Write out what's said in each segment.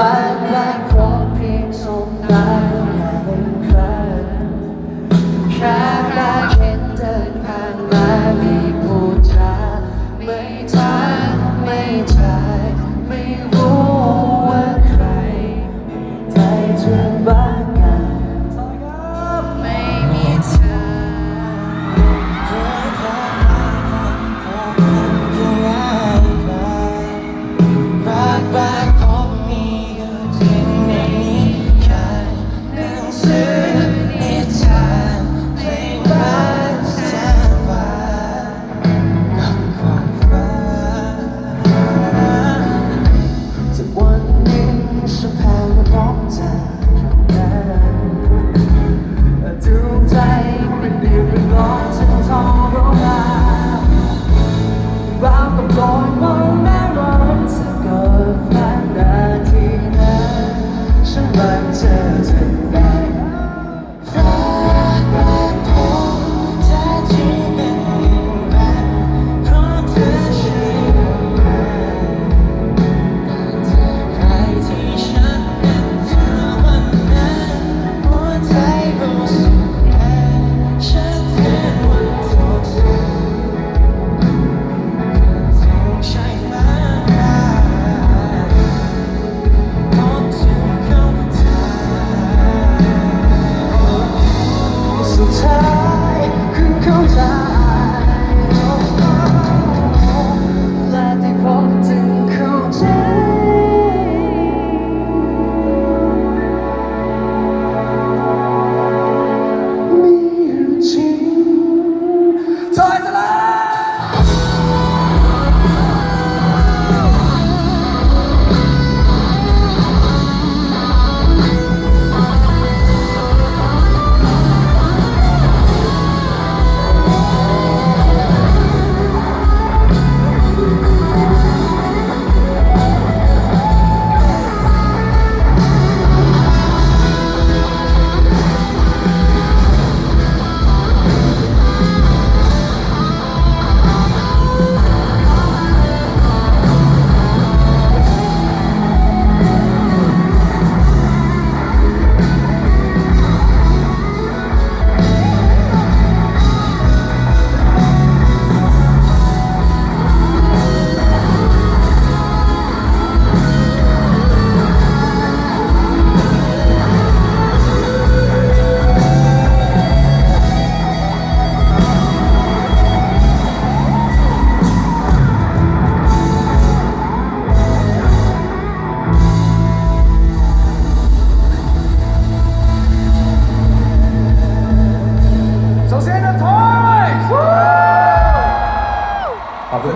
why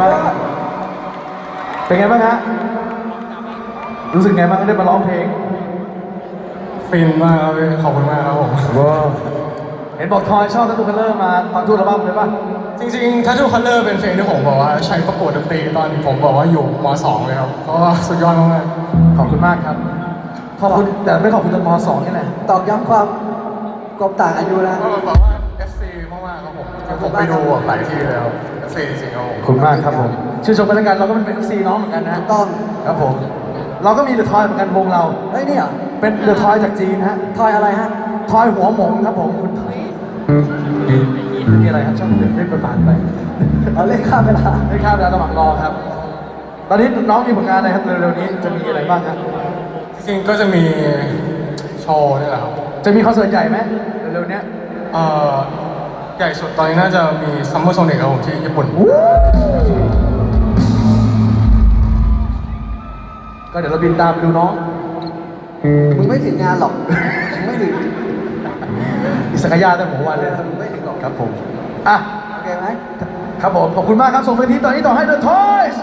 มากครับเป็นไงบ้างฮะรู้สึกไงบ้างได้มาร้องเพลงฟินมากครับพี่ขอบคุณมากครับผมว้าเห็นบอกทอยชอบทัตทูคัลเลอร์มาฟังทุกอัลบั้มเลยป่ะจริงๆ Tattoo Color เป็นเพลงที่ผมบอกว่าใช้ประกวดดนตรีตอนผมบอกว่าอยู่ม .2 เลยครับเพราะว่าสุดยอดมากขอบคุณมากครับขอบคุณแต่ไม่ขอบคุณตอนมสองนี่แหละตอกย้ำความความต่างอายุนะๆก็แบบว่า FC มากๆครับผมผมไปดูแบบหลายที่แล้ว FC จริงๆครับผมขอบคุณมากครับผมชื่นชมกันแล้วกันเราก็เป็น FC น้องเหมือนกันนะต้อง ครับผม เราก็มีเดอะทอยเหมือนกันวงเรา เฮ้ยนี่เหรอ เป็นเดอะทอยจากจีนฮะ ทอยอะไรฮะ ทอยหัวหมงครับผมคุณมีอะไรครับช่างเล่นเล่นประมาณไปเอาเล่นข้ามเวลาไม่ข้ามแล้วระหว่างรอครับ ตอนนี้น้องมีผลงานอะไรครับเร็วๆนี้จะมีอะไรบ้างครับจริงๆก็จะมีโชว์นี่แหละครับจะมีคอนเสิร์ตใหญ่ไหมเร็วๆเนี้ยเอ่อ ใหญ่สุดตอนนี้น่าจะมี Summer Sonic ครับผมที่ญี่ปุ่น ก็เดี๋ยวเราบินตามไปดูน้อง มึงไม่ถึงงานหรอก มึงไม่ถึงอิสกายาตั้งหัววันเลยมึงไม่ถึงหรอกครับผม อะ โอเคไหม ครับผม ขอบคุณมากครับ ส่งไปทีตอนนี้ต่อให้ The Toys